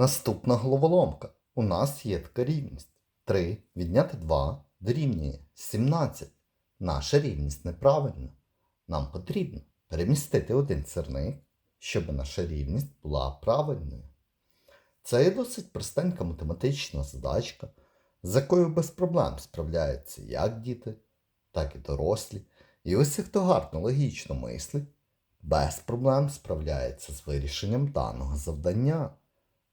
Наступна головоломка. У нас є така рівність. 3 відняти 2 дорівнює 17. Наша рівність неправильна. Нам потрібно перемістити один сирник, щоб наша рівність була правильною. Це є досить простенька математична задачка, з якою без проблем справляються як діти, так і дорослі. І ось хто гарно логічно мислить, без проблем справляється з вирішенням даного завдання.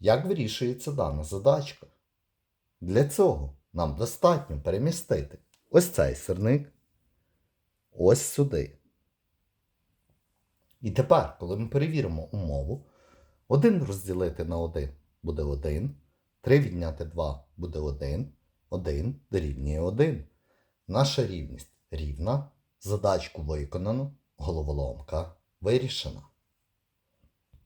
Як вирішується дана задачка? Для цього нам достатньо перемістити ось цей сирник ось сюди. І тепер, коли ми перевіримо умову, 1 розділити на 1 буде 1, 3 відняти 2 буде 1, 1 дорівнює 1. Наша рівність рівна, задачку виконано, головоломка вирішена.